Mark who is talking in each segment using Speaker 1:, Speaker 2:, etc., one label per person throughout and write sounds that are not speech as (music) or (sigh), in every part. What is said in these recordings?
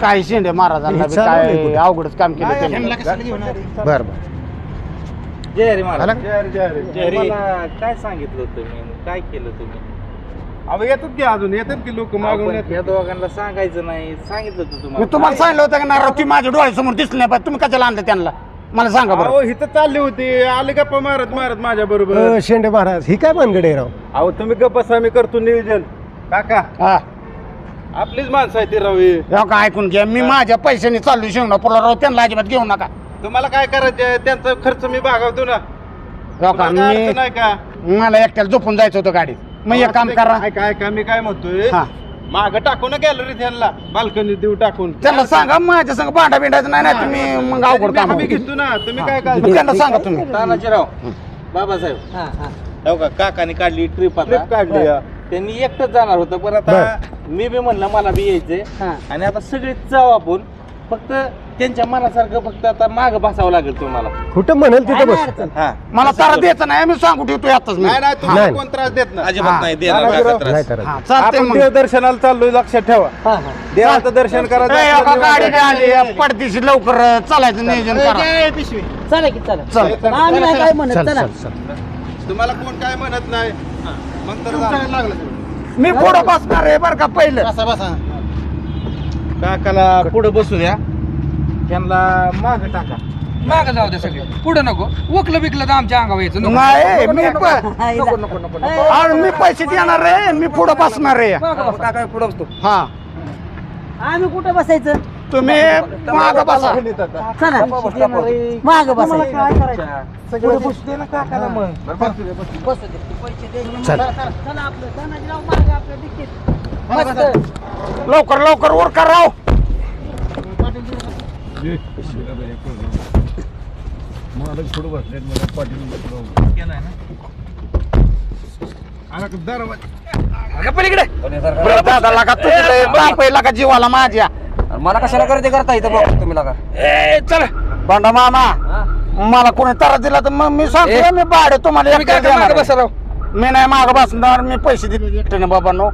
Speaker 1: काय शेंडे महाराजांना
Speaker 2: हे
Speaker 1: बी
Speaker 2: चालू आहे
Speaker 1: काय
Speaker 2: कुठे?
Speaker 1: अवघडच काम केलं त्यांनी.
Speaker 2: बर बर.
Speaker 3: जय हरी महाराज.
Speaker 2: आला?
Speaker 3: मला काय सांगितलं तुम्ही? काय केलं तुम्ही?
Speaker 4: अहो येतात की अजून? येतात की लोक मागून
Speaker 3: आपण
Speaker 4: येतात.
Speaker 3: या दोघांना सांगायचं नाही. सांगितलं होतं
Speaker 1: मी
Speaker 3: तुम्हाला
Speaker 1: तुम्हाला सांगितलं होतं का नाराव ती माझ्या डोळ्यासमोर दिसली नाही पाहिजे. तुम्ही कशाला आणलं त्यांना? मला सांगा
Speaker 4: अहो
Speaker 1: बरं
Speaker 4: इथं चालली होती. आले गप्पा मारत मारत माझ्या बरोबर.
Speaker 2: अ, शेंडे महाराज ही काय भानगड आहे राव?
Speaker 4: अहो तुम्ही गप्पा आम्ही करतो नियोजन. काका
Speaker 1: हा.
Speaker 4: आपलीच माणसं आहे ती रवी.
Speaker 1: हो का ऐकून घ्या? मी माझ्या पैशाने चालू शिवणा राव त्यांना अजिबात घेऊ नका.
Speaker 4: तुम्हाला काय करायचं त्यांचा खर्च मी भागवतो ना.
Speaker 1: हो का
Speaker 4: तुम्हाला काय
Speaker 1: मी
Speaker 4: अडचण आहे का?
Speaker 1: मला एकट्याला झोपून जायचं होतं गाडीत. मग एक काम करा.
Speaker 4: काय काय काय मी काय म्हणतोय?
Speaker 1: हा.
Speaker 4: माग टाकू ना गॅलरी त्यांना. बाल्कनी देऊ टाकून.
Speaker 1: त्यांना सांगा माझ्या संग भांडा बिंडायचं नाही ना तुम्ही मग अवघड काम
Speaker 4: आम्ही
Speaker 1: होईल.
Speaker 4: घेतो ना. तुम्ही काय काय
Speaker 1: त्यांना सांगा तुम्ही.
Speaker 3: तानाजीराव बाबासाहेब. हो का? काकाने काढली ट्रिप आता.
Speaker 4: ट्रिप काढली हा.
Speaker 3: त्यांनी एकटंच जाणार होतं पण आता मी बी म्हणलं मला बी यायचंय. आणि आता सगळे जाऊ आपण. फक्त त्यांच्या मनासारखं फक्त आता माग बसावं लागेल तुम्हाला.
Speaker 2: कुठं म्हणेल तिथं बस.
Speaker 3: हा.
Speaker 1: मला तारा द्यायचं नाही मी सांगू ठेवतो आताच मी.
Speaker 4: नाही नाही तुम्हाला
Speaker 2: नाही.
Speaker 4: कोण त्रास देत ना
Speaker 3: अजिबात नाही देणार
Speaker 4: तानाजीराव.
Speaker 3: काका त्रास.
Speaker 2: नाही करत
Speaker 1: हा, चालतंय
Speaker 4: आपण
Speaker 1: मग.
Speaker 4: देवदर्शनाला चाललोय लक्षात ठेवा. देवाचं दर्शन
Speaker 1: ए, हो
Speaker 4: करायचं
Speaker 1: गाडी आली. पडदिशी लवकर चालायचं नियोजन करा.
Speaker 5: चला की चला.
Speaker 1: चल.
Speaker 5: आम्ही नाही काय म्हणत
Speaker 2: चल
Speaker 4: तुम्हाला कोण काय म्हणत नाही? मग तर लागलं?
Speaker 1: मी पुढं बसणार आहे बरं का पहिलं.
Speaker 3: काकाला पुढे बसू द्या. त्यांना माग टाका.
Speaker 6: माग जाऊ दे सगळे. पुढे नको. उकलं बिकलं तर आमच्या अंगावर यायचं. नको.
Speaker 1: नाही मी प-
Speaker 5: नको
Speaker 6: नको नको
Speaker 1: अरे मी पैसे देणार आहे मी पुढं बसणार आहे.
Speaker 6: काका पुढे बसतो.
Speaker 1: हा.
Speaker 5: आम्ही कुठं बसायचं?
Speaker 1: तुम्ही माग बसा.
Speaker 5: चला. माग
Speaker 3: बसू. दे ना काकाला मग.
Speaker 5: बसू दे. पैसे दे.
Speaker 2: चल.
Speaker 5: चला आपलं. तानाजीराव मागं आपलं डिक्कीत. मस्त.
Speaker 1: लवकर लवकर वर कर राव.
Speaker 6: पलीकडे
Speaker 1: दादाला का तुझे बाप आहे का जीवाला माझ्या.
Speaker 6: मला कशाला करते करता इथं बघ तुम्ही लागा.
Speaker 1: ए चल. भांडा मामा मला कोणी तारा दिला तर मग मी सांगतो मी भाडे तुम्हाला
Speaker 6: तुम्ही काय
Speaker 1: एकट्याला
Speaker 6: मागं
Speaker 1: देणार
Speaker 6: बसा
Speaker 1: आहे.
Speaker 6: राव
Speaker 1: मी नाही माग बसणार मी पैसे दिले एकट्याने बाबांनो.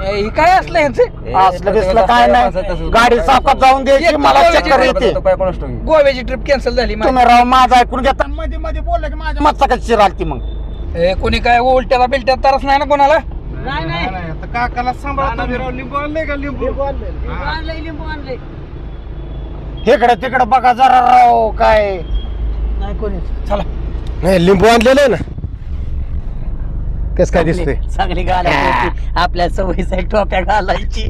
Speaker 6: ए, हे काय असलं यांचं?
Speaker 1: असलं बिसलं काय नाही. गाडी साफात जाऊन द्यायची मला चक्कर येते.
Speaker 6: गोव्याची ट्रिप कॅन्सल झाली माझी.
Speaker 1: तुम्ही राव माझं ऐकून घेता मध्ये मध्ये बोललं की माझ्या मत्ता कशी शिरालती मग.
Speaker 6: ए, कोणी काय उलट्याला बिलट्यात तरच नाही ना कोणाला?
Speaker 5: नाही नाही.
Speaker 4: आता काकाला सांभाळता लिंबू आणले का लिंबू?
Speaker 5: लिंबू आणलंय. लिंबू आणलंय
Speaker 1: इकडे तिकडे बघा जरा राव काय?
Speaker 5: नाही कोणीच.
Speaker 6: चला.
Speaker 2: नाही लिंबू आणलेलं आहे ना? कस काय दिसतंय?
Speaker 5: चांगली घालायची आपल्या सवयीचा टोप्या घालायची.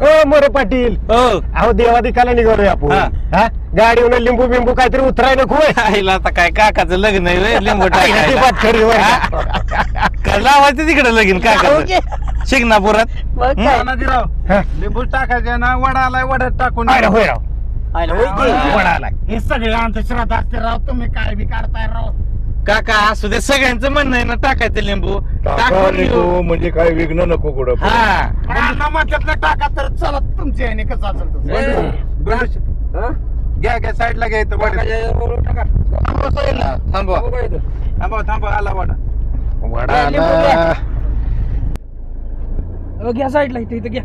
Speaker 2: ओ मोरे पाटील. अहो देवादिकाला निघालोय आपण. हा. गाडीवर लिंबू बिंबू काहीतरी उतराय नको होय.
Speaker 3: आईला आता काय काकाचं लग्न आहे लिंबू
Speaker 2: ती
Speaker 3: टाकायला.
Speaker 2: बात खरी होय. ना.
Speaker 3: का लावायचं तिकडे लगीन काकाचं? शिंगणापुरात?
Speaker 5: मग काय?
Speaker 4: तानाजीराव
Speaker 2: हा.
Speaker 4: लिंबू टाकायचे ना वडा आलाय वड्यात टाकून
Speaker 2: अरे होय राव.
Speaker 5: आयला होय की.
Speaker 2: पडालाय
Speaker 1: हे सगळे अंधश्रद्धा असते राव तुम्ही काय बी काढताय राव.
Speaker 3: काका असू दे सगळ्यांचं म्हणणं आहे ना टाकायचं लिंबू.
Speaker 4: टाका
Speaker 3: टाकून घेऊ.
Speaker 4: म्हणजे काय विघ्न नको कुठं
Speaker 3: हा.
Speaker 1: आता म्हटलं टाका तर चला तुमची आहे कसं असेल तसं.
Speaker 4: घ्या घ्या साईडला घ्या इथं वड्यात.
Speaker 3: थांबवा.
Speaker 4: थांबा थांबा आला वडा.
Speaker 2: वडा
Speaker 5: लिंबू
Speaker 2: आला.
Speaker 5: घ्या.
Speaker 6: अ, घ्या साईडला इथं इथं घ्या.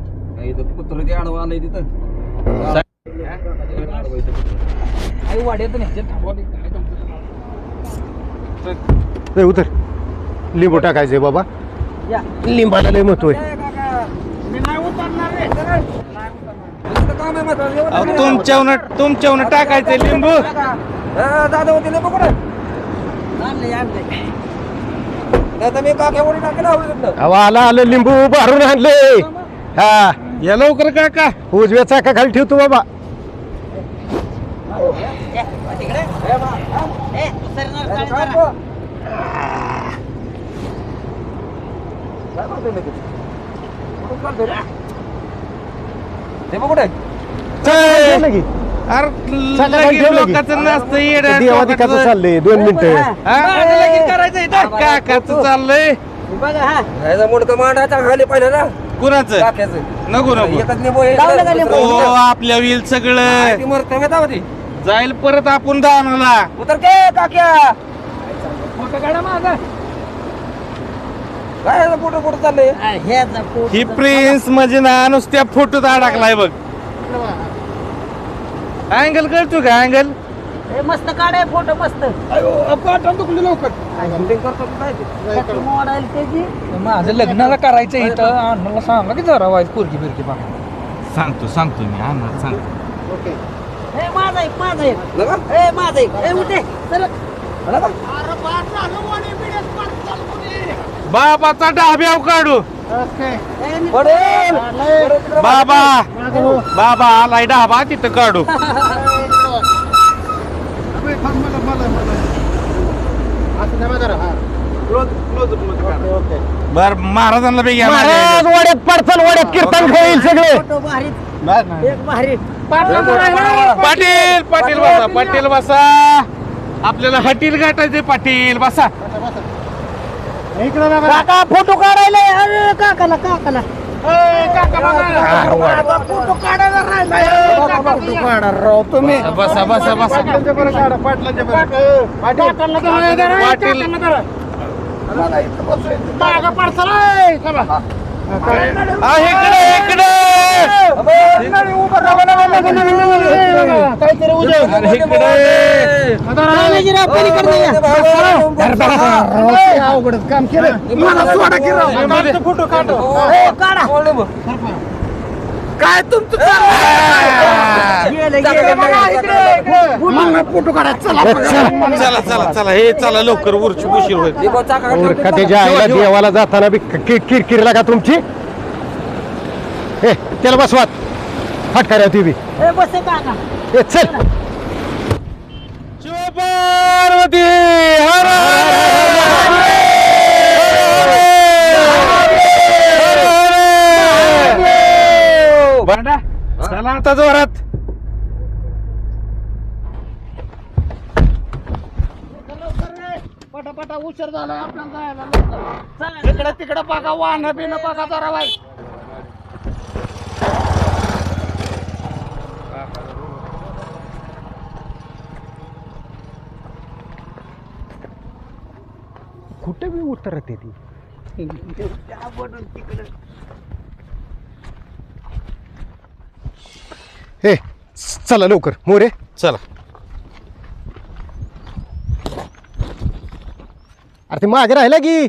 Speaker 6: आई वाड्यात नाही जे थांबवा. ते काय तुमचं.
Speaker 2: ए, उतर. लिंबू टाकायचंय बाबा.
Speaker 5: या.
Speaker 2: लिंबाला लय महत्त्व आहे.
Speaker 3: अहो, तुमच्यावनं तुमच्यावनं टाकायचं लिंबू.
Speaker 5: आणलंय आणलंय
Speaker 2: अहो आला आलं लिंबू भरून आणले. हा.
Speaker 3: या लवकर काका.
Speaker 2: उजव्या चाका खाली ठेवतो बाबा.
Speaker 5: ए,
Speaker 2: चाका खाली
Speaker 3: लगीन
Speaker 2: ठेवलं की?
Speaker 3: लोकांचं नसतं.
Speaker 2: चाललंय दोन मिनिटं.
Speaker 3: हा?
Speaker 5: बघा. हा
Speaker 3: कुणाचं? नको नको.
Speaker 5: का लिंबू?
Speaker 3: हो आपल्या विल सगळं. जाईल परत आपण दानाला.
Speaker 5: हा, ह्याचा पोट
Speaker 3: ही प्रिन्स म्हणजे ना नुसत्या फोटोत अडकलाय बघ. अँगल कळतो का अँगल
Speaker 5: मस्त काढाय फोटो मस्त. मॉडेल त्याची
Speaker 6: माझं लग्नाला करायचं इथं. अण्णाला सांगा की जरा वाईट पोरगी बिरकी बा
Speaker 3: सांगतो सांगतो मी. आणणार सांगतो.
Speaker 5: हे माझा एक माझा एक माझा एक उठे. चल.
Speaker 3: बाबाचा डाब्याव काढू.
Speaker 5: हे
Speaker 3: बाबा. बाबा आलाय डाबा तिथं काढू. (laughs) बर महाराजांना
Speaker 2: महाराज वाड्यात पडचल वाड्यात कीर्तन होईल सगळे.
Speaker 5: एक भारी.
Speaker 3: पाटील पाटील. बसा पाटील बसा. आपल्याला हटील गाठायचे पाटील बसा.
Speaker 5: काका फोटो काढायला अरे काकाला काकाला. फोटो काढायला राहिला.
Speaker 1: फोटो काढा राव तुम्ही.
Speaker 3: बसा बसा बसा. पाटील. इकडे इकडे.
Speaker 1: काम केलं मला सोडा
Speaker 3: फोटो काढतो
Speaker 5: काढा
Speaker 1: काय तुमचं फोटो काढा चला
Speaker 3: चला चला. हे चला लवकर उरची उशीर होईल.
Speaker 2: देवाला जाताना बी कि- लागा तुमची. हे त्याला बसवात फटका ती बी.
Speaker 5: हे बसे काका
Speaker 2: ए, चल.
Speaker 3: पार्वती हर बंडा चला आता जोरात.
Speaker 1: पटापटा उशीर झाला आपल्याला जायला. इकडे तिकडे बघा वाहन बिन बघा जरा बाई.
Speaker 2: कुठे बी उतरत ती? हे चला लवकर. मोरे.
Speaker 3: चला.
Speaker 2: अरे ते मागे राहिला की?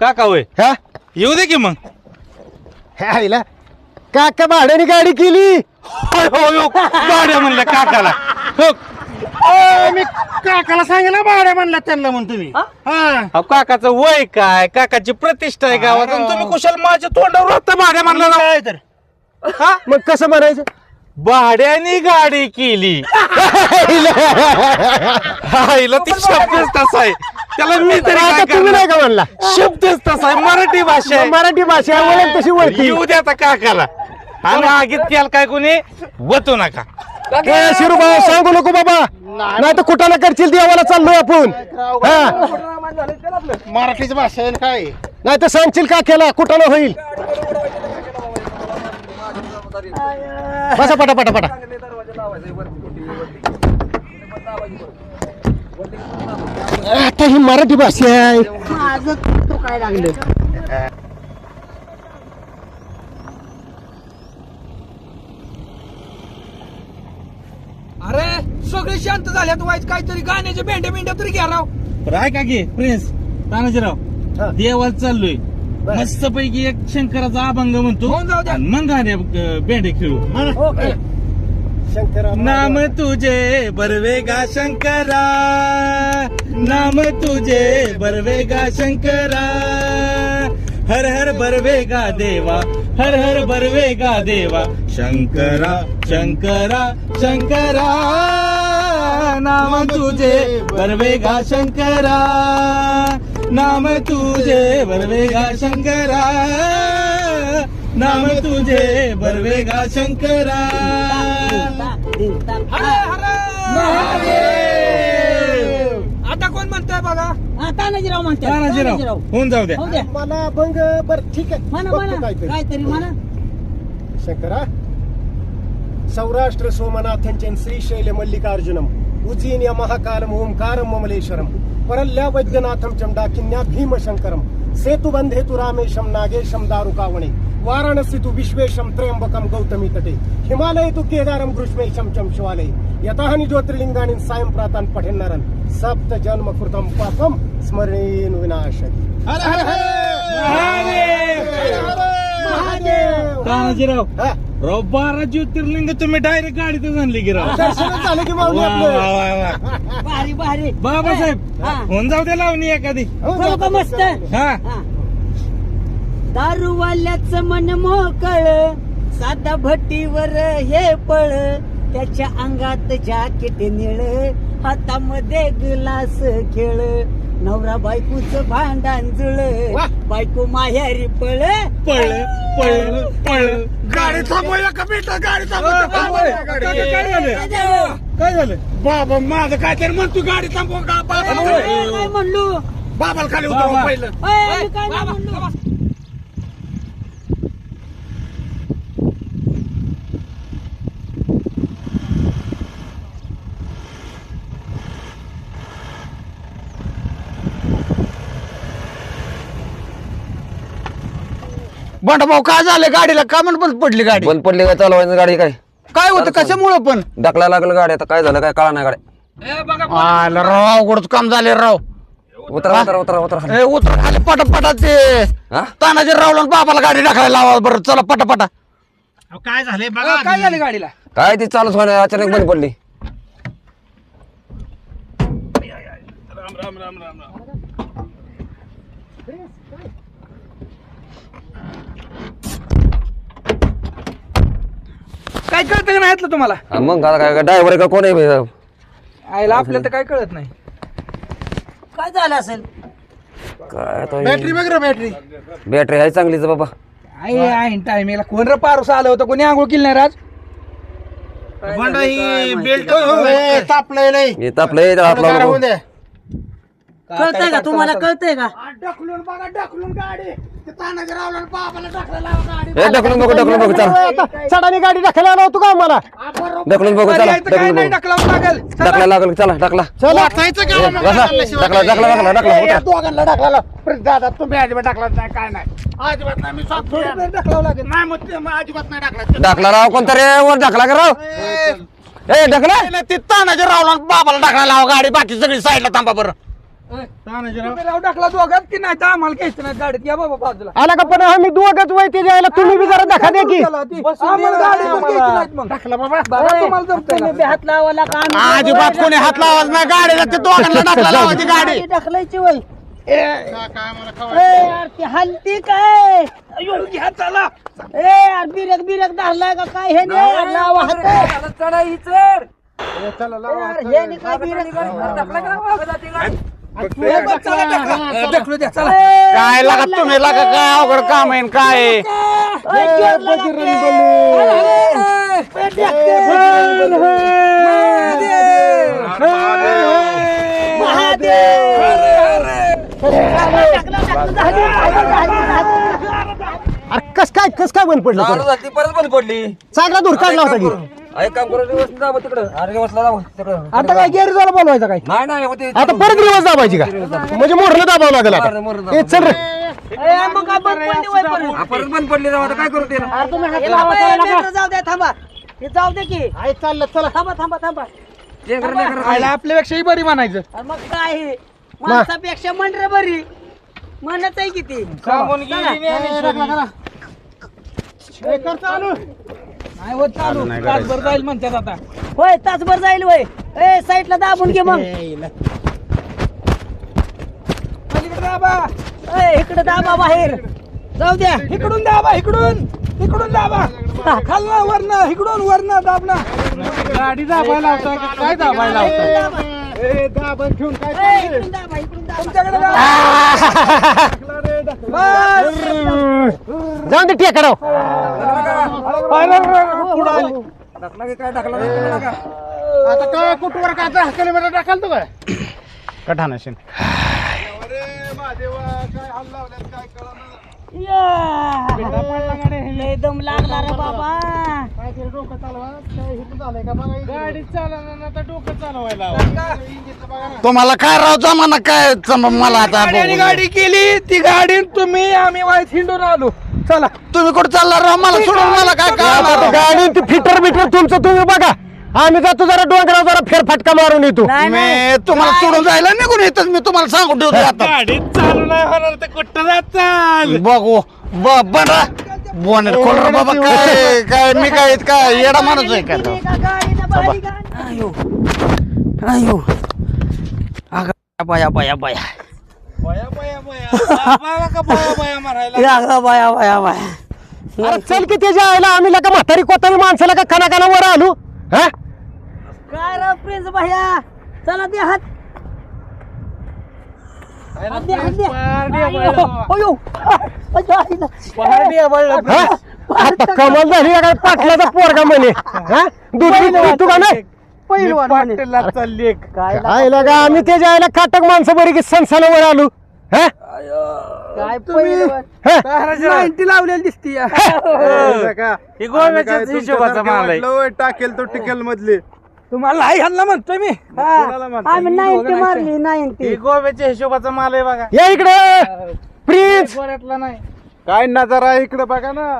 Speaker 3: काका होय.
Speaker 2: हा?
Speaker 3: येऊ दे की मग.
Speaker 2: हे आईला काका भाड्याने गाडी केली.
Speaker 3: होय, होय, हो. गाड्या काकाला. हो.
Speaker 1: मी काकाला सांगितलं भाड्या म्हणलं त्यांना म्हणून तुम्ही. हा?
Speaker 3: अहो, काकाचं वय काय? काकाची प्रतिष्ठा आहे गावात. आणि तुम्ही कुशाल माझ्या तोंडावर होता भाड्या म्हणला ना
Speaker 1: काय तर?
Speaker 3: हा?
Speaker 2: मग कसं म्हणायचं?
Speaker 3: भाड्याने गाडी केली. आईला ती शब्दच तसा आहे. त्याला मी तरी काय
Speaker 2: आता तुम्ही नाही
Speaker 3: करणार?
Speaker 2: का म्हणला?
Speaker 3: शब्दच तसा आहे. मराठी भाषा आहे.
Speaker 2: मराठी भाषा वळण तशी वळती.
Speaker 3: येऊ द्या आता काकाला. आणि आगीत त्याला काय कोणी? वतू नका.
Speaker 2: शिरूभाऊ सांगू नको बाबा. नाही. तर कुठाला करशील देवाला चाललोय आपण. हा.
Speaker 1: मराठीची भाषा आहे काय?
Speaker 2: नाही तर सांगशील का केला? कुठाला होईल? बसा पटा पटा पटा. आता ही मराठी भाषा आहे.
Speaker 5: माझं काय लागलं?
Speaker 6: अरे सगळे शांत झाल्यात वाईट काहीतरी गाण्याचे भेंड्या बिंड्या तरी घ्या राव.
Speaker 3: ऐका की प्रिन्स तानाजीराव देवाला चाललोय. मस्त पैकी एक शंकराचा अभंग म्हणतो.
Speaker 6: होऊन जाऊ द्या.
Speaker 3: आणि मग गाणे अं, बेंडे खेळू.
Speaker 5: ओके.
Speaker 3: नाम तुझे बरवेगा शंकरा. नाम तुझे बरवेगा शंकरा. हर हर बरवेगा देवा हर हर बरवेगा देवा। शंकरा शंकरा शंकरा नाम तुझे बरवेगा शंकरा। नाम तुझे बरवेगा शंकरा। नाम तुझे बरवेगा शंकरा।
Speaker 6: आता कोण म्हणताय बघा
Speaker 5: हा, तानाजीराव म्हणते
Speaker 3: तानाजीराव. होऊन जाऊ द्या.
Speaker 5: हो द्या.
Speaker 2: मला अभंग बर ठीक आहे.
Speaker 5: म्हणा
Speaker 2: बघतो
Speaker 5: म्हणा
Speaker 2: काहीतरी.
Speaker 5: काहीतरी म्हणा
Speaker 2: शंकरा सौराष्ट्र सोमनाथंचन श्रीशैल मल्लिकार्जुनम महाकालम ओंकारम ममलेश्वरम परल्या वैद्यनाथम चंडाकिन्या भीमशंकरम सेतुबंधे तु रामेशम नागेशम दारुकावणे वाराणसी तु विश्वेशम त्र्यंबकम गौतमी तटे हिमालय तु केदारम घृष्मेशम चम शिवालय यतहानि ज्योतिर्लिंगानि सायं प्रातान पठेन्नरन सप्त जन्म कृतम पापम स्मरणेन विनाशय हर हर महादेव!
Speaker 3: तानाजीराव
Speaker 2: हा,
Speaker 3: राव बारा ज्योतिर्लिंग तुम्ही डायरेक्ट गाडीतच आणली की राव.
Speaker 2: झालं की माऊली
Speaker 3: वा, वा,
Speaker 2: आपलं.
Speaker 3: वा, वा.
Speaker 5: भारी भारी.
Speaker 3: बाबासाहेब
Speaker 5: हा.
Speaker 3: होऊन जाऊ दे लावणी एखादी.
Speaker 5: का मस्त.
Speaker 3: हा.
Speaker 5: हा. दारूवाल्याच मन मोकळ साधा भट्टीवर हे पळ त्याच्या अंगात जॅकेट निळ हातामध्ये ग्लास खेळ. नवरा बायकोच भांडण जुळ. बायको माहेरी पळ.
Speaker 3: पळ पळ पळ. गाडी थांबवूया का बेटा गाडी काय झालं? बाबा माझं काय तरी म्हणतो गाडी थांबव का
Speaker 5: काय म्हणलो
Speaker 3: बाबाला खाली उतरव पहिलं.
Speaker 5: काय म्हणलो.
Speaker 1: बंड भाऊ काय झालं? गाडीला का म्हणून बंद पडली गाडी?
Speaker 7: बंद पडली काय चालवायचं गाडी काय?
Speaker 1: काय होतं? कशामुळं पण?
Speaker 7: ढकला लागलं गाडी. आता काय झालं? काय कळा नाही गाड्या
Speaker 1: आलं राव अवघडच काम झाले राव.
Speaker 7: उतरा उतरा उतरा उतरा.
Speaker 1: ए उतर. खाली पटापटा ते
Speaker 7: हा?
Speaker 1: तानाजी रावला बाबाला गाडी टाकायला लावा बरं. चला पटापटा.
Speaker 3: काय झालंय? बघा
Speaker 6: काय झालं गाडीला?
Speaker 7: काय ती चालूच होण्या अचानक बंद पडली.
Speaker 6: काय कळतं का नाही यातलं तुम्हाला?
Speaker 7: हा, मग आता काय ड्रायव्हर का कोण आहे बे?
Speaker 6: आईला आपल्याला तर काय कळत नाही.
Speaker 5: काय झालं असेल?
Speaker 7: काय आता
Speaker 2: बॅटरी बघ रे बॅटरी
Speaker 7: बॅटरी आहे चांगलीच बाबा.
Speaker 6: आई आईन टाइमेला कोण रे पारूस आलं होतं? कोणी आंघोळ केली नाही राज
Speaker 3: बेल्ट
Speaker 2: तापलंय नाही
Speaker 7: हे तापलं हे हात
Speaker 5: कळतंय का? तुम्हाला कळतंय का?
Speaker 2: ढकलून बघा ढकलून गाडी. ते तानाजी रावला बाबाला लावा गाडी.
Speaker 7: हे ढकलून बघू ढकलून बघू चला.
Speaker 2: चढाने गाडी ढकलायला लावतो का आम्हाला?
Speaker 7: ढकलून बघू चला
Speaker 6: काय
Speaker 7: ढकलून
Speaker 6: नाही
Speaker 7: बघू.
Speaker 6: टाकलावं लागेल.
Speaker 7: ढकला लागल चला ढकला.
Speaker 2: चला.
Speaker 7: बसा. ढकला ढकला ढकला ढकला उतरा
Speaker 1: दोघांना टाकला दादा तुम्ही अजिबात टाकला नाही काय नाही. अजिबात नाही मी सांगतो
Speaker 6: टाकलावं लागेल.
Speaker 1: नाही मग ते मग अजिबात नाही टाकला
Speaker 7: ढकला राव कोणता रे? वर ढकला का राव? ए ढकला.
Speaker 1: नाही, ते तानाजी रावला बाबाला टाकायला लावा गाडी. बाकी सगळी साईडला थांबा बरं.
Speaker 6: तुम्ही राव टाकला दोघात की नाही? तर आम्हाला घ्यायचं नाही. गाडीत या बाबा बाजूला.
Speaker 2: आला का पण आम्ही दोघच वय ते जायला तुम्ही बी जरा द्या की.
Speaker 6: चला ती. आम्हाला गाडी पण घ्यायची नाहीत मग.
Speaker 1: टाकला बाबा.
Speaker 6: बघा तुम्हाला जमतंय
Speaker 5: तुम्ही
Speaker 6: का?
Speaker 5: बी हात लावायला का आम्ही
Speaker 1: अजिबात कोणी हात लावायचा नाही गाडीला ते दोघांना टाकला लावायची गाडी
Speaker 5: गाडी. ढकलायची वय. ए. यार ती हलती काय? अयो, घ्या चला. ए यार बिरक बिरक धरलाय का काय? हे नाही लावा हात. यार, हे नाही काय बिरक?
Speaker 6: ए, बरं, चला ढकला. ढकलू द्या चला.
Speaker 5: ए,
Speaker 1: काय लागा तुम्ही? लागा काय अवघड काम आहे न काय? आहे?
Speaker 2: अरे कस काय कस काय बंद पडलं परत? चांगला दूर काढला होता की?
Speaker 7: अरे काम करू रिवर्स दाबा तिकडं. अरे रिवर्सला दाबा तिकडं.
Speaker 6: आता काय गेअर झाला बोलवायचा काय?
Speaker 7: नाही नाही होते
Speaker 2: आता परत रिवर्स दाबायची का? म्हणजे मोरलं दाबावं लागेल आता. ए, चल रे.
Speaker 5: ए, परत?
Speaker 7: बंद पडली आता काय करू ते
Speaker 5: अरे तुम्ही हात लावा, ए, लेकरं जाऊ द्या थांबा. हे जाऊ दे की.
Speaker 2: आई चाललं चला.
Speaker 5: थांबा थांबा थांबा.
Speaker 7: लेकरं, लेकरं,
Speaker 6: आईला आपल्यापेक्षा ही बरी म्हणायचं.
Speaker 5: अरे मग काय? हे? माणसापेक्षा मंडळ बरी. म्हणत आहे किती.
Speaker 3: सांगून गेली
Speaker 6: नाही होत चालू. तासभर जाईल म्हणतात आता.
Speaker 5: होय तासभर जाईल होय. ए साईडला दाबून घे मग.
Speaker 6: पलीकडे दाबा.
Speaker 5: ए इकडे दाबा बाहेर. जाऊ द्या.
Speaker 6: इकडून दाबा इकडून. इकडून दाबा. खालना वरनं इकडून वरनं दाबना.
Speaker 3: गाडी दाबायला लावताय का? काय दाबायला लावताय?
Speaker 5: ए, इकडून दाबा इकडून दाबा.
Speaker 6: तुमच्याकडे दाबा.
Speaker 2: जाऊन दे टेकडाव
Speaker 7: काय?
Speaker 1: आता कुठवर काय दहा किलोमीटर टाकाल तू काय कठाणाशीन
Speaker 5: या. लय दम लागला रे बाबा.
Speaker 3: गाडी चालवणार आता डोकं चालवायला
Speaker 1: तुम्हाला काय राव जमाना काय जम- मला आता बघू.
Speaker 6: गाडी केली ती गाडी तुम्ही आम्ही वाईट हिंडून आलो. चला.
Speaker 1: तुम्ही कुठे चालला राव? मला सोडून मला काय कळलं?
Speaker 2: गाडी ती फिटर बिटर तुमचं तुम्ही बघा. आम्ही जातो जरा डोंगरावर जरा फेरफटका मारून येतो.
Speaker 5: नाही नाही.
Speaker 1: मी तुम्हाला सोडून जायला निघून येतच मी तुम्हाला सांगून ठेवतो आता.
Speaker 3: गाडी चालू नाही होणार तर कुठं जाचाल?
Speaker 1: बघू. ब बरा बोनेट खोल रे बाबा. काय काय मी काय काय येडा माणूस आहे काय तो?
Speaker 5: अगं बाया बाया बाया.
Speaker 3: बया बया बया. बाबा का बया बया मारायला?
Speaker 5: बाया बाया बाया.
Speaker 2: अरे चल की त्याच्या आईला आम्ही लका म्हातारी कोतारी माणसाला का खाना वर आलो? हा?
Speaker 5: काय राव प्रिन्स भैया? चला दे हात. हात दे, हात दे. अयो, अयो. अयो, आईला.
Speaker 2: हा? आता कमाल झाली का काय पाटलाचा पोरगा म्हणे. हा? दूध पितो का नाही?
Speaker 5: पहिलवान म्हणे. काय
Speaker 2: आईला का आम्ही त्याच्या आईला काटक माणसं बरी की सणसणावर आलो? हा?
Speaker 5: काय पहिलवान
Speaker 2: हा?
Speaker 6: नाईन्टी लावलेली दिसती.
Speaker 3: हे गोव्याच्याच हिशोबाचा माल आहे.
Speaker 4: टाकेल तो टिकेल मधले.
Speaker 6: तुम्हाला आई हल्ला म्हणतोय मी.
Speaker 5: आम्ही नाईन्टी मारली
Speaker 3: हे
Speaker 5: नाईन्टी.
Speaker 3: गोव्याच्या हिशोबाचा माल आहे बघा.
Speaker 2: या इकडे! प्रिन्स
Speaker 3: गोऱ्यातला नाही.
Speaker 4: काय नजारा आहे इकडे बघा ना.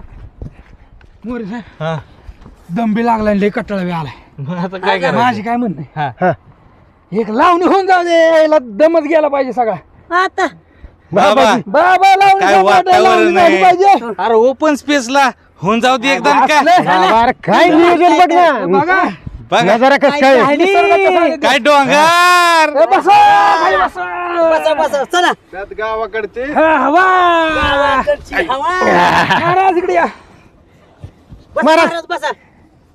Speaker 6: दंबी लागला लय कटाळा बी आलाय.
Speaker 3: मग आता काय करायचं?
Speaker 6: माझी काय म्हणणे
Speaker 2: हा.
Speaker 6: एक लावणी होऊन जाऊ दे याला दमच गेला पाहिजे सगळा.
Speaker 5: आता
Speaker 3: बाबा
Speaker 6: बाबा
Speaker 3: काय वातावरण अरे ओपन स्पेसला होऊन जाऊ दे एकदा काय?
Speaker 2: बाबा, अरे काय नियोजन बघ ना
Speaker 6: बघा.
Speaker 3: बघा.
Speaker 2: नजारा कस काय
Speaker 3: काय? डोंगर?
Speaker 5: बसा बसा. चला.
Speaker 4: त्यात गावाकडचे.
Speaker 6: हवा.
Speaker 5: गावाकडची हवा.
Speaker 6: महाराज इकडे या.
Speaker 5: बसा,
Speaker 2: महाराज.
Speaker 5: महाराज, बसा.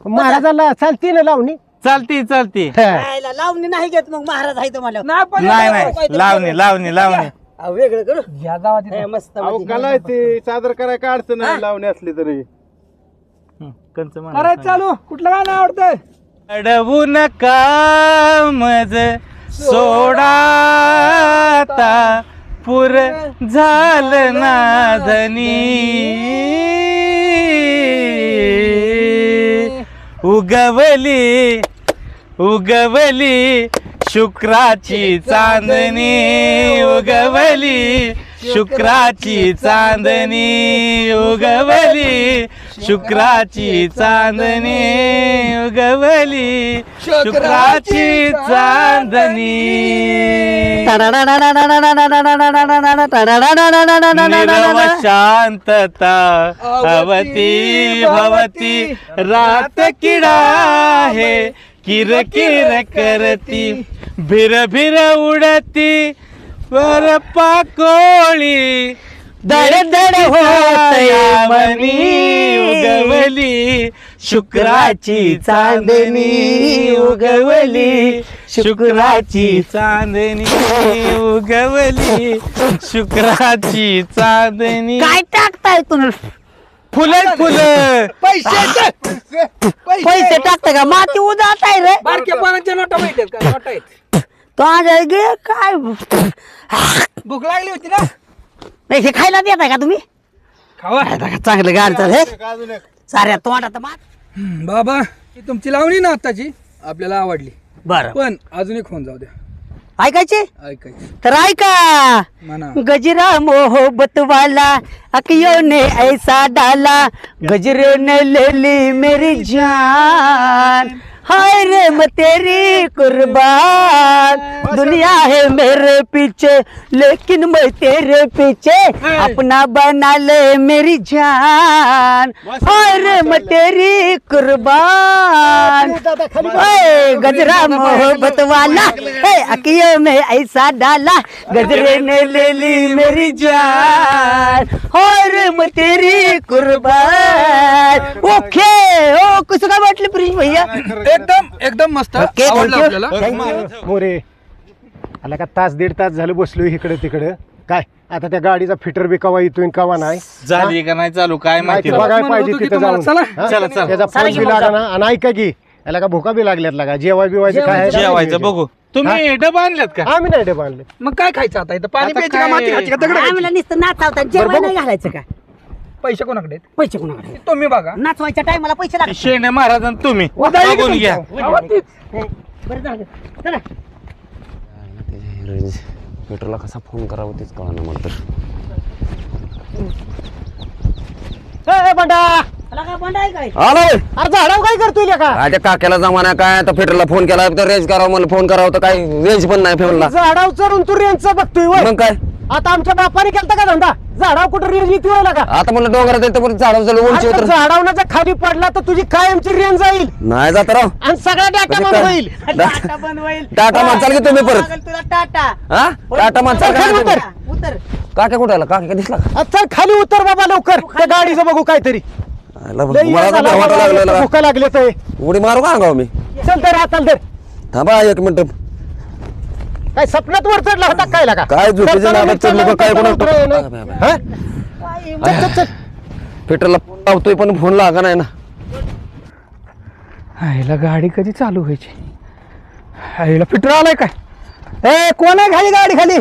Speaker 2: महाराजाला चालती ना लावणी?
Speaker 3: चालती चालती.
Speaker 5: राहायला लावणी नाही घेत मग महाराज आहे तुम्हाला.
Speaker 6: नाही
Speaker 3: नाही लावणी लावणी लावणी.
Speaker 5: अहो, वेगळं करू.
Speaker 6: या जावा तिथे.
Speaker 5: मस्त
Speaker 4: अहो
Speaker 5: मध्ये.
Speaker 4: कला आहे ते सादर करायला काय अडचण नाही लावणी असली तरी.
Speaker 3: कंच
Speaker 6: करायचं चालू. कुठलं गाणं आवडतंय?
Speaker 3: अडवू नका मज सोडा आता. पुर झालं नाधनी उगवली उगवली. शुक्राची चांदणी उगवली. शुक्राची चांदणी उगवली. शुक्राची चांदणी उगवली. शुक्राची चांदणी. निरव शांतता भवती भवती रात किडा है किर किर करती. भिर भिर उडती वर पाकोळी
Speaker 5: धड धड होत
Speaker 3: यावनी उगवली. शुक्राची चांदणी उगवली. शुक्राची चांदणी उगवली. शुक्राची चांदणी.
Speaker 5: काय टाकताय तुम्ही?
Speaker 3: फुलं फुलं.
Speaker 6: पैसे
Speaker 5: पैसे. टाकताय का? माती उदात आहे रे.
Speaker 6: बारक्या पानांच्या नोटा माहिती आहेत का? नोटा आहेत.
Speaker 5: तो आज गे काय?
Speaker 6: भूक लागली होती ना?
Speaker 5: नाही हे खायला देताय का तुम्ही?
Speaker 6: खावा.
Speaker 5: चांगलं गाडचं हे. साऱ्या तोंडात मात
Speaker 6: हम्म, बाबा ही तुमची लावणी ना आताची आपल्याला आवडली.
Speaker 5: बर.
Speaker 6: पण अजून एक होऊन जाऊ द्या.
Speaker 5: ऐकायचे?
Speaker 6: ऐकायची.
Speaker 5: तर ऐका.
Speaker 6: म्हणा.
Speaker 5: गजरा मोहब्बत वाला अकियों ने ऐसा डाला. गजरे ने ले ली मेरी जान. हाय रे मैं तेरी कुर्बान दुनिया है मेरे पीछे लेकिन मैं तेरे पीछे अपना बना ले मेरी जान हाय रे मैं तेरी कुर्बान ओए गजरा मोहब्बत वाला ए अकियों में ऐसा डाला गजरे ने ले ली मेरी जान और मैं तेरी कुर्बान ओके ओ कुछ का वाटलं प्रिंस भैया
Speaker 6: एकदम एकदम मस्त.
Speaker 5: Okay,
Speaker 6: आवडलं
Speaker 5: thank you.
Speaker 6: आपल्याला.
Speaker 2: मोरे. आला का तास दीड तास झालं बसलो इकडे तिकडे. काय आता त्या गाडीचा फिटर बी कवा येतोय कवा नाही?
Speaker 3: झाली का नाही चालू काय माहिती
Speaker 2: माहिती बघायला
Speaker 6: म्हणत
Speaker 2: पाहिजे
Speaker 6: होतो तुम्हाला,
Speaker 2: जाऊन.
Speaker 6: चला.
Speaker 3: चला, चला.
Speaker 2: त्याचा फोन
Speaker 5: की
Speaker 2: बी
Speaker 5: मग
Speaker 2: लागा
Speaker 5: चला.
Speaker 2: ना आणि ऐका की याला का भुका बी लागल्यात लागा? जेवाय बिवायचं काय आहे?
Speaker 3: जेवायचं बघू. तुम्ही डबा आणल्यात का?
Speaker 2: आम्ही नाही डबा आणले.
Speaker 6: मग काय खायचं आता? इथं पाणी
Speaker 3: आता
Speaker 6: प्यायची का
Speaker 3: काय?
Speaker 6: माती खायची का दगड
Speaker 5: आम्हाला
Speaker 6: खायची?
Speaker 5: नुसतं नाचावता जेवण नाही घालायचं का?
Speaker 6: पैसे कोणाकडे आहेत?
Speaker 5: पैसे कोणाकडे
Speaker 6: तुम्ही बघा.
Speaker 5: नाचवायच्या टायमाला पैसे लागतात.
Speaker 3: शेणे महाराज आणि तुम्ही.
Speaker 6: उद्या ये की
Speaker 3: बघून घ्या.
Speaker 6: तुमच्या? गावात तीच.
Speaker 5: बरं झालं चला.
Speaker 7: पेट्रोलला कसा फोन करावा तेच कळा ना मला तर.
Speaker 2: ए बंडा!
Speaker 5: मला काय बंड आहे काय?
Speaker 7: आला होय.
Speaker 2: अरे झाडाव काय करतोय का
Speaker 7: काय त्या काक्याला जमाना काय? आता फिटरला फोन केला तर रेंज करावं मला फोन करावं तर काय रेंज पण नाही फोनला
Speaker 2: झाडाव चढून तू रेंजचा बघतोय वय.
Speaker 7: मग काय?
Speaker 2: आता आमच्या बापाने केलता का धंदा? झाडाव कुठं रेंज येते व्हायला का?
Speaker 7: आता म्हणलं डोंगरात येतं पण झाडावर झालं उंची उतर
Speaker 2: झाडावनाचा खाली पडला तर तुझी कायमची रेंज जाईल.
Speaker 7: नाही जात राव.
Speaker 2: आणि सगळा डाटा
Speaker 7: म्हणजे
Speaker 2: बंद
Speaker 7: काय?
Speaker 2: होईल. (laughs)
Speaker 5: टाटा बंद होईल.
Speaker 7: टाटा माणसाल की तुम्ही परत?
Speaker 5: लागेल तुला टाटा
Speaker 7: हा? टाटा माणसाल
Speaker 2: खाली
Speaker 7: काय
Speaker 2: उतर.
Speaker 5: उतर.
Speaker 7: काक्या कुठे आला? काक्या दिसला का?
Speaker 2: आता चल खाली उतर बाबा लवकर. त्या गाडीचं बघू काहीतरी.
Speaker 7: आला बघ.
Speaker 2: लई
Speaker 7: मला
Speaker 2: वेळ
Speaker 7: आता
Speaker 2: झाला
Speaker 7: भ्यावाटं
Speaker 2: बाबा,
Speaker 7: लागलेलं.
Speaker 2: भुका लागले तर
Speaker 7: उडी मारू का मी?
Speaker 2: चल तर हाताल तर
Speaker 7: थांबा एक मिनिट.
Speaker 2: काय सपनात वर चढला होता काय लागा?
Speaker 7: काय झोपेच्या नादात चढलो का काय कोणाला
Speaker 5: काय
Speaker 2: चल
Speaker 7: लावतोय पण फोन लागा नाही ना.
Speaker 6: आईला गाडी कधी चालू व्हायची? आईला फिटर आलाय काय? ए कोण आहे खाली गाडी खाली?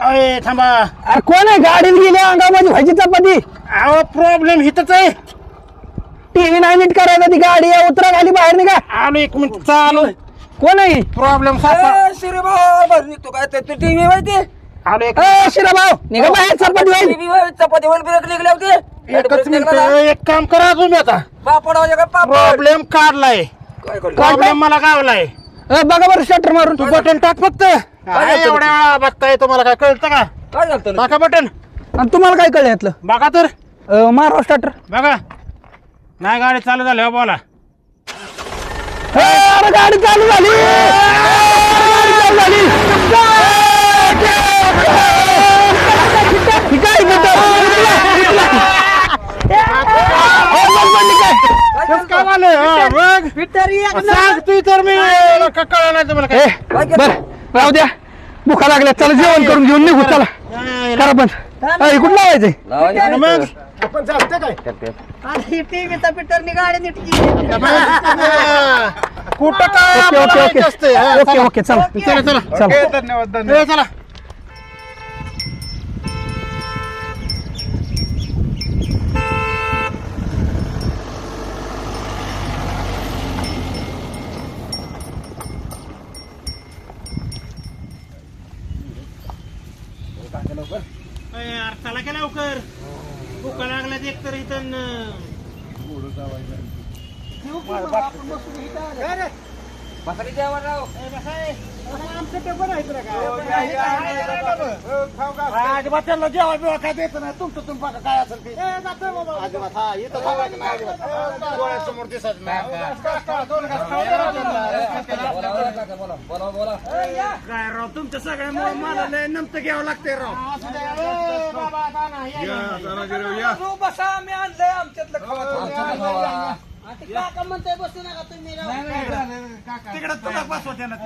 Speaker 2: अरे थांबा.
Speaker 6: अरे कोण आहे गाडीत गेली अंगामध्ये व्हायची चपाती?
Speaker 2: अहो प्रॉब्लेम हिथच आहे.
Speaker 6: टीव्ही नाही नीट करायचा ती गाडी आहे उतरा खाली बाहेर निघा.
Speaker 2: आलो एक मिनिट चालू.
Speaker 6: कोण आहे?
Speaker 2: प्रॉब्लेम
Speaker 3: तू काय ते? टीव्ही माहिती
Speaker 2: आलो एक
Speaker 6: ए शिराभाऊ निघा बाहेर चपाती होईल
Speaker 3: चपातीवर ब्रेक निघले होते.
Speaker 2: एकच मिनिट एक काम करा तुम्ही आता.
Speaker 3: पापड का?
Speaker 2: प्रॉब्लेम काढलाय. प्रॉब्लेम मला गावलाय.
Speaker 6: बघा बरं शटर मारून.
Speaker 2: तू बटन टाक फक्त. काय एवढ्या वेळा बघताय तुम्हाला काय कळतं का?
Speaker 3: काय झालं
Speaker 2: टाका बटन
Speaker 6: आणि तुम्हाला काय कळलं यातलं?
Speaker 2: बघा तर.
Speaker 6: अ, मारवा स्टार्टर
Speaker 2: बघा. नाही गाडी चालू झाली हो बोला.
Speaker 6: अरे गाडी चालू झाली. गाडी चालू झाली ही काय
Speaker 2: तेच काय झालं हा, बघ
Speaker 5: फिटर एक
Speaker 2: सांग तू तर मी कळलं नाही तुम्हाला
Speaker 6: ए
Speaker 2: काय
Speaker 6: बर राहू द्या. भुका लागल्या. चला जेवण करून घेऊन निघू. चला. करा पण कुठं लावायचंय?
Speaker 2: मग? आपण जास्त काय?
Speaker 5: आणि टीव्हीचा (laughs)
Speaker 2: कुठं काय
Speaker 6: ओके ओके ओके.
Speaker 2: हा,
Speaker 6: ओके
Speaker 2: चला.
Speaker 6: ओके चला.
Speaker 2: चला
Speaker 4: धन्यवाद धन्यवाद.
Speaker 2: ए, चला. यार चला की लवकर. भुका लागल्यात एक तर इथं अजिबात त्यांना जेव्हा बिवा काय देत नाही तुमचं तुम्ही काय असेल ते अजिबात हा इथं नाही अजिबात डोळ्यासमोर दिसायचं नाही काय राव तुमच्या सगळ्या मला लय नमतं घ्यावं लागतंय राव
Speaker 6: बसा मी आणलंय आमच्यातलं
Speaker 5: काका म्हणताय बसू नका तुम्ही राव.
Speaker 2: तिकडे तुला बसवते ना.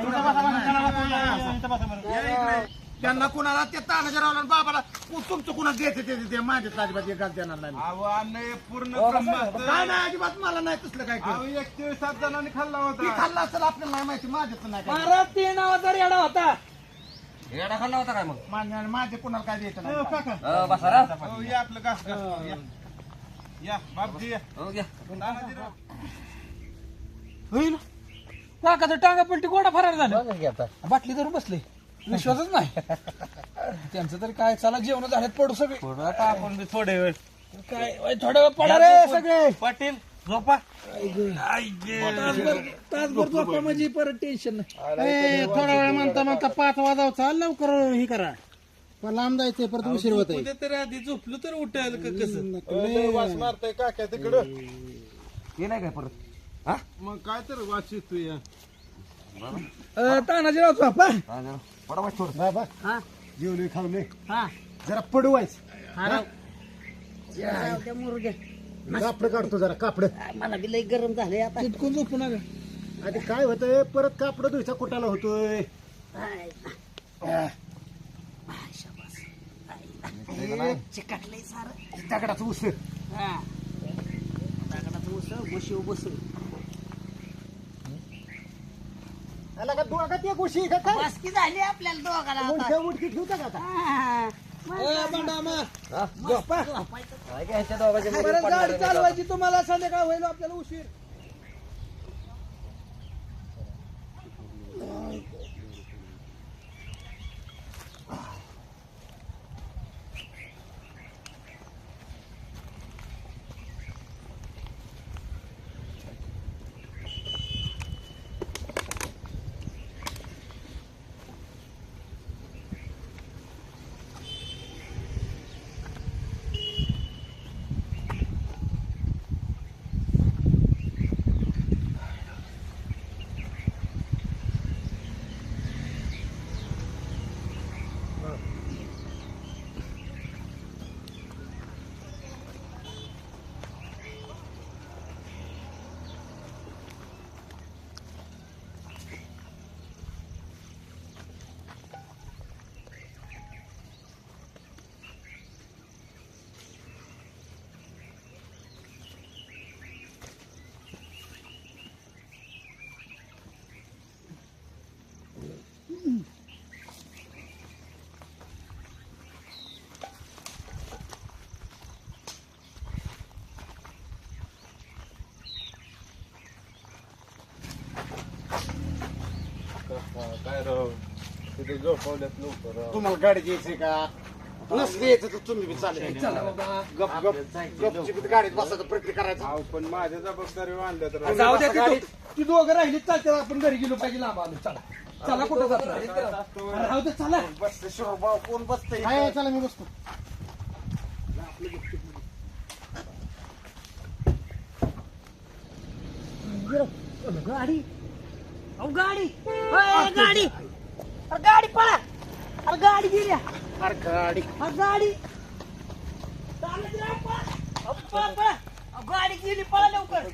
Speaker 2: त्यांना कुणाला ते रावला आणि बाबाला कु- तुमचं कुणाला द्यायचं ते ते माझ्यात अजिबात एक घाल देणार नाही
Speaker 4: अहो, अन्न पूर्ण ब्रह्मास्त्र.
Speaker 2: काय नाही अजिबात मला नाही तसलं काय
Speaker 4: अहो, एकशे सात जणांनी खाल्ला
Speaker 2: ती
Speaker 4: होता
Speaker 2: खाल्लं असेल आपल्याला नाही माहिती माझ्यात नाही काय.
Speaker 6: महाराज ते नावाचा रेडा होता
Speaker 3: येडा खाल्ला होता काय मग
Speaker 2: माझ्या माझे कुणाला काय द्यायचं नाही.
Speaker 4: अहो, या आपलं घास घास करू, या. या बापजी या.
Speaker 3: हो.
Speaker 6: होईल काकाचं टांगा पलटी गोडा फरार झालं. बाटली धरून बसले. विश्वासच नाही. त्यांचं तरी काय चला जेवण झाल्यात पडू सगळे.
Speaker 3: थोडं आता आपण बी थोडे वेळ.
Speaker 6: काय वय थोडा वेळ पडा रे सगळे.
Speaker 3: पाटील झोपा.
Speaker 6: तासभर तासभर झोपा म्हणजे परत टेन्शन नाही.
Speaker 2: ए, थोडा वेळ म्हणता म्हणता पाच वाजाव. चाल लवकर हे करा. पण लांब जायचंय परत उशीर होत
Speaker 3: उद्या तरी आधी झोपलो तर उठेल का कसं?
Speaker 4: लय वास मारताय काक्या तिकडं?
Speaker 3: हे नाही काय परत?
Speaker 4: मग काय तर वास येतो या.
Speaker 6: तानाजी राव झोपा.
Speaker 3: पडा बस थोडं.
Speaker 2: बाबा
Speaker 5: हा?
Speaker 2: जेवले खावले
Speaker 5: हा.
Speaker 2: जरा पडवायच
Speaker 5: हा राव. जाऊ द्या, मरू द्या.
Speaker 2: कापड काढतो जरा कापड.
Speaker 5: मला बी लई गरम झाले आता.
Speaker 6: तितकून झोपू नका.
Speaker 2: आधी काय होतंय परत कापड धुयचा कुठाला होतोय.
Speaker 5: चिकटलंय सारं
Speaker 2: दगडाचं उस
Speaker 5: हा दगडाचं उसळ बसू बसू
Speaker 2: त्याला का दोघात एक उशी का काय
Speaker 5: बसकी झाली आपल्याला दोघाला आता.
Speaker 2: उलट्या उलटी ठेवता का आता
Speaker 5: हा. झोपायचं.
Speaker 6: बरं गाडी चालवायची तुम्हाला संध्याकाळ होईल आपल्याला उशीर
Speaker 4: काय राव तिथे झोपवल्यात लवकर.
Speaker 1: तुम्हाला गाडी घ्यायची का? नसते यायचं तर तुम्ही बी चालेल.
Speaker 6: चला बाबा.
Speaker 1: गप गप गपचिपीत गाडीत बसायचं प्रयत्न करायचा.
Speaker 4: अहो पण माझ्या जबाबदारी वाढल्या तर
Speaker 6: जाऊ द्या ती दो- ती दोघं राहिली चालते आपण घरी गेलो पाहिजे लांब आलो. चला. चला कुठं जात राहू दे चला.
Speaker 1: बसते शिवभाऊ कोण बसते
Speaker 2: हाय चला मी बसतो
Speaker 5: गाडी अहो गाडी अय, गाडी अरे गाडी पळा अरे गाडी गेली अरे
Speaker 1: गाडी
Speaker 5: गाडी गाडी गेली पळा लवकर.